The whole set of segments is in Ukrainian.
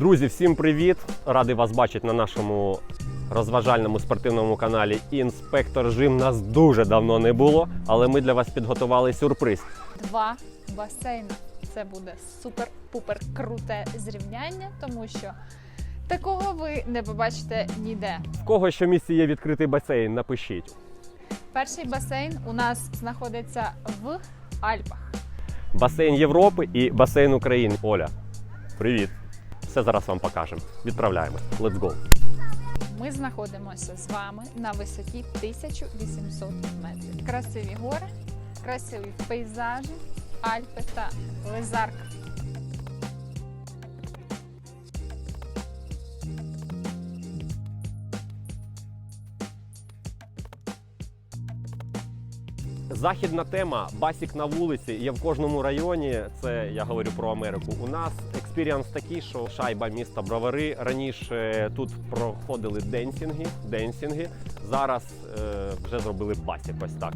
Друзі, всім привіт! Радий вас бачити на нашому розважальному спортивному каналі Інспектор Жим. Нас дуже давно не було, але ми для вас підготували сюрприз. два басейни. Це буде супер-пупер круте зрівняння, тому що такого ви не побачите ніде. В кого що в місті є відкритий басейн, напишіть. Перший басейн у нас знаходиться в Альпах. Басейн Європи і басейн України. Оля, привіт! Все зараз вам покажемо. Відправляємось. Let's go! Ми знаходимося з вами на висоті 1800 метрів. Красиві гори, красиві пейзажі, Альпи та Лезарк. Західна тема басік на вулиці є в кожному районі. Це я говорю про Америку. У нас експіріанс такий, що шайба міста Бровари раніше тут проходили денсінги, денсінги. Зараз е, вже зробили басік. Ось так.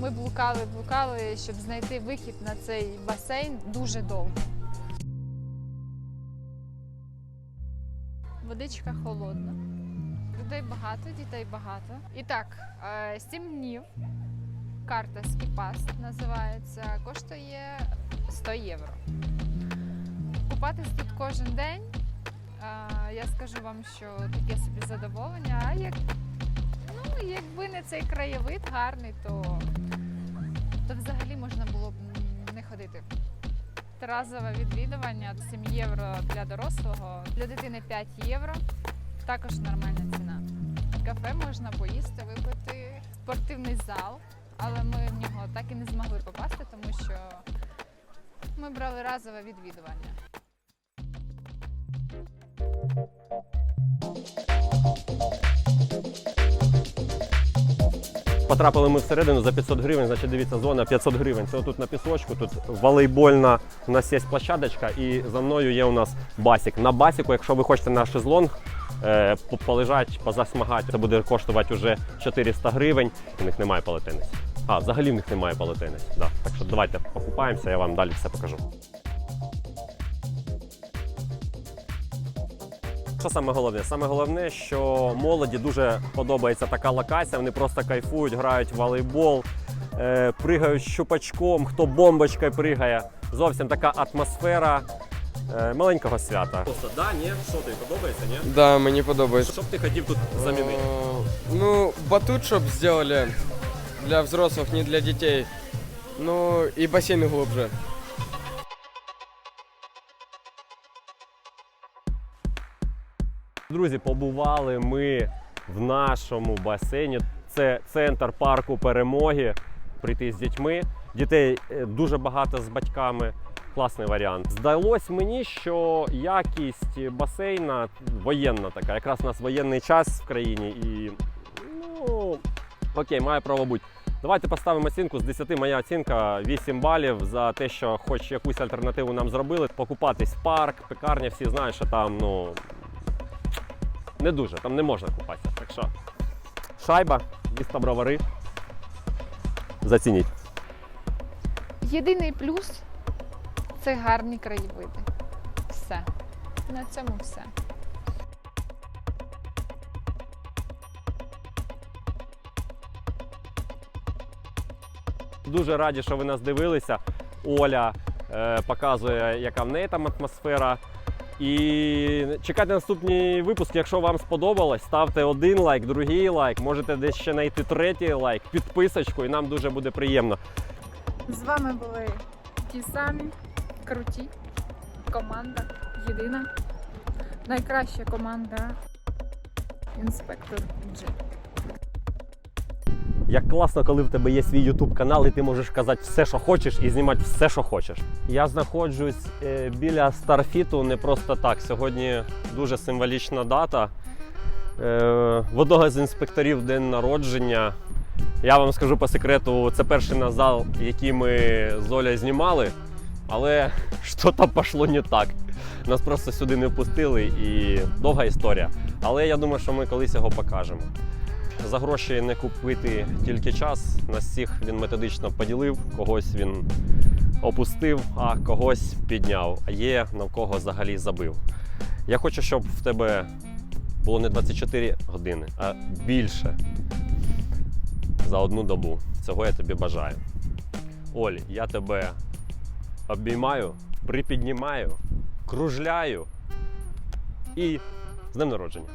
Ми блукали, блукали, щоб знайти вихід на цей басейн дуже довго. Водичка холодна. Людей багато, дітей багато. І так, 7 днів. Карта Скіпас називається, коштує 100 євро. Купатись тут кожен день. е, Я скажу вам, що таке собі задоволення. А як Ну, якби не цей краєвид гарний, то, то взагалі можна було б не ходити. Разове відвідування 7 євро для дорослого, для дитини 5 євро. Також нормальна ціна. Кафе можна поїсти, випити, спортивний зал, але ми в нього так і не змогли попасти, тому що ми брали разове відвідування. Потрапили ми всередину за 500 гривень, значить дивіться, зона 500 гривень. Це тут на пісочку, тут волейбольна у нас є площадочка, і за мною є у нас басік. На басіку, якщо ви хочете на шезлонг, е, по- полежать, позасмагати, це буде коштувати вже 400 гривень. У них немає полотенець. А, взагалі в них немає полотенець. Да. Так що давайте покупаємося, я вам далі все покажу. Що саме головне? Саме головне, що молоді дуже подобається така локація. Вони просто кайфують, грають в волейбол, е, пригають щупачком, хто бомбочкою пригає. Зовсім така атмосфера е, маленького свята. Просто да, ні, що тобі подобається, ні? Да, мені подобається. Що б ти хотів тут замінити? О, Ну, батут, щоб сделали для взрослых, не для детей. Ну, и бассейн глубже. Друзі, побували ми в нашому басейні. Це центр парку перемоги. Прийти з дітьми. Дітей е, дуже багато з батьками. Класний варіант. Здалось мені, що якість басейна воєнна така. Якраз у нас воєнний час в країні і ну окей, має право бути. Давайте поставимо оцінку з 10. Моя оцінка 8 балів за те, що хоч якусь альтернативу нам зробили. Покупатись в парк, пекарня, всі знають, що там ну не дуже, там не можна купатися. Так що шайба, місто бровари. Зацініть. Єдиний плюс це гарні краєвиди. Все. На цьому все. Дуже раді, що ви нас дивилися. Оля е, показує, яка в неї там атмосфера. І чекайте наступні випуски. Якщо вам сподобалось, ставте один лайк, другий лайк. Можете десь ще знайти третій лайк, підписочку, і нам дуже буде приємно. З вами були ті самі круті команда, єдина, найкраща команда інспектор Джи. Як класно, коли в тебе є свій YouTube канал, і ти можеш казати все, що хочеш, і знімати все, що хочеш. Я знаходжусь е, біля Старфіту не просто так. Сьогодні дуже символічна дата. Е, в одного з інспекторів день народження. Я вам скажу по секрету, це перший наш зал, який ми з Олею знімали, але що там пішло не так. Нас просто сюди не впустили і довга історія. Але я думаю, що ми колись його покажемо. За гроші не купити тільки час. Нас всіх він методично поділив, когось він опустив, а когось підняв. А є на кого взагалі забив. Я хочу, щоб в тебе було не 24 години, а більше за одну добу. Цього я тобі бажаю. Оль, я тебе обіймаю, припіднімаю, кружляю і з днем народження.